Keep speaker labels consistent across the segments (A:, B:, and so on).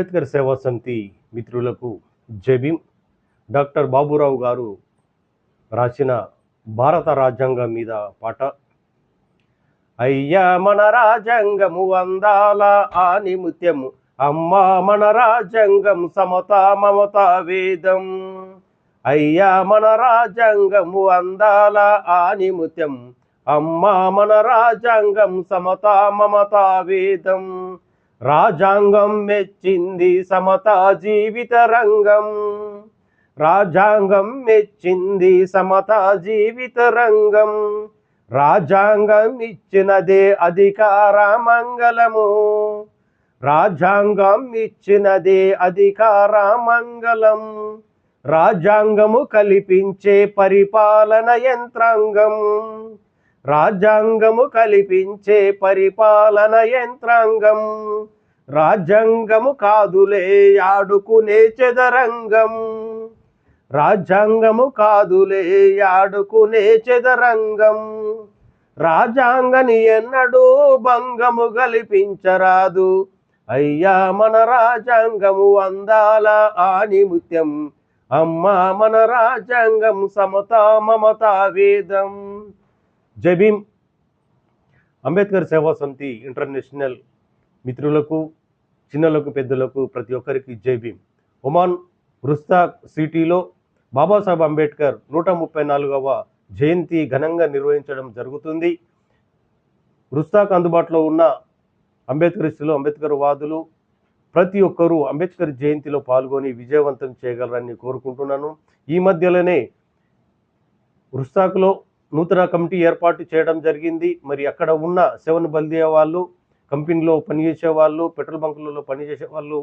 A: అంబేద్కర్ సేవా సమితి మిత్రులకు జబీం డాక్టర్ బాబురావు గారు రాసిన భారత రాజ్యాంగం మీద పాట. అయ్యా మన రాజ్యాంగము అందాల ఆనిముత్యము అమ్మా మన రాజ్యాంగం సమత మమత వేదం. అయ్యా మన రాజ్యాంగము అందాల ఆనిముత్యం అమ్మా మన రాజ్యాంగం సమత మమత వేదం. రాజ్యాంగం మెచ్చింది సమత జీవిత రంగం. రాజ్యాంగం మెచ్చింది సమత జీవిత రంగం. రాజ్యాంగం ఇచ్చినదే అధికార మంగళము. రాజ్యాంగం ఇచ్చినదే అధికార మంగళం. రాజ్యాంగము కల్పించే పరిపాలన యంత్రాంగం. రాజ్యాంగము కల్పించే పరిపాలన యంత్రాంగం. రాజ్యాంగము కాదులే ఆడుకునే చెదరంగం. రాజ్యాంగము కాదులే ఆడుకునే చెదరంగం. రాజ్యాంగని ఎన్నడూ భంగము గలిపించరాదు. అయ్యా మన రాజ్యాంగము అందాల ఆనిముత్యం. అమ్మా మన రాజ్యాంగం సమత మమత వేదం. జబీం అంబేద్కర్ సేవా సమితి ఇంటర్నేషనల్ మిత్రులకు చిన్నలకు పెద్దలకు ప్రతి ఒక్కరికి జై భీమ్. ఒమాన్ రుస్తా సిటీలో బాబాసాహెబ్ అంబేద్కర్ నూట ముప్పై నాలుగవ జయంతి ఘనంగా నిర్వహించడం జరుగుతుంది. రుస్తాక్ అందుబాటులో ఉన్న అంబేద్కరిస్టులు అంబేద్కర్ వాదులు ప్రతి ఒక్కరూ అంబేద్కర్ జయంతిలో పాల్గొని విజయవంతం చేయగలరని కోరుకుంటున్నాను. ఈ మధ్యలోనే రుస్తాక్లో నూతన కమిటీ ఏర్పాటు చేయడం జరిగింది. మరి అక్కడ ఉన్న సెవెన్ బల్దియా వాళ్ళు కంపెనీలో పనిచేసే వాళ్ళు పెట్రోల్ బంకులలో పనిచేసే వాళ్ళు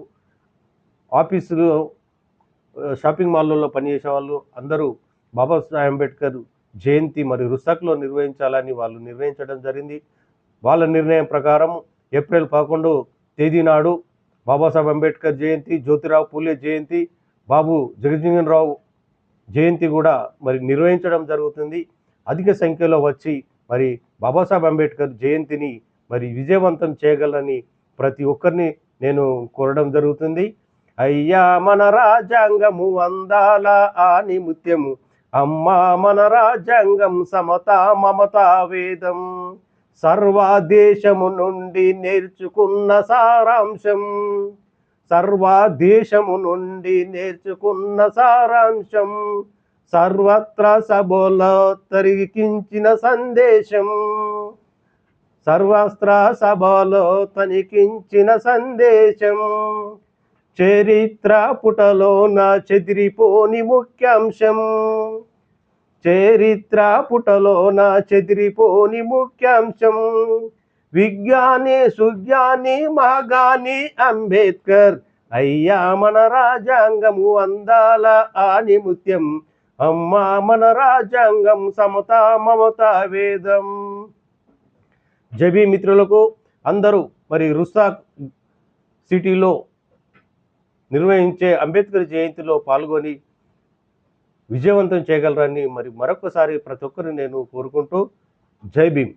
A: ఆఫీసులో షాపింగ్ మాల్లలో పనిచేసే వాళ్ళు అందరూ బాబాసాహెబ్ అంబేద్కర్ జయంతి మరి రుసాక్లో నిర్వహించాలని వాళ్ళు నిర్ణయించడం జరిగింది. వాళ్ళ నిర్ణయం ప్రకారం ఏప్రిల్ పదకొండు తేదీ నాడు బాబాసాహెబ్ అంబేద్కర్ జయంతి జ్యోతిరావు పూలే జయంతి బాబు జగజ్జీవన్ రావు జయంతి కూడా మరి నిర్వహించడం జరుగుతుంది. అధిక సంఖ్యలో వచ్చి మరి బాబాసాహెబ్ అంబేద్కర్ జయంతిని మరి విజయవంతం చేయగలని ప్రతి ఒక్కరిని నేను కోరడం జరుగుతుంది. అయ్యా మన రాజ్యాంగము అందాల ఆనిముత్యము అమ్మా మన రాజ్యాంగం సమత మమత వేదం. సర్వదేశము నుండి నేర్చుకున్న సారాంశం. సర్వదేశము నుండి నేర్చుకున్న సారాంశం. సర్వత్ర సభలో తరికించిన సందేశం. సర్వస్త్ర సభలో తనికించిన సందేశం. చరిత్ర పుటలోన చెదిరిపోని ముఖ్యాంశం. చరిత్ర పుటలోన చెదిరిపోని ముఖ్యాంశం. విజ్ఞాని సుజ్ఞాని మహాగాని అంబేద్కర్ అయ్యా మన రాజ్యాంగము అందాల ఆనిముత్యం అమ్మా మన రాజ్యాంగం సమత మమత వేదం. జబీ మిత్రులకు అందరూ మరి రుసాక్ సిటీలో నిర్వహించే అంబేద్కర్ జయంతిలో పాల్గొని విజయవంతం చేయగలరని మరి మరొకసారి ప్రతి ఒక్కరిని నేను కోరుకుంటూ జై భీమ్.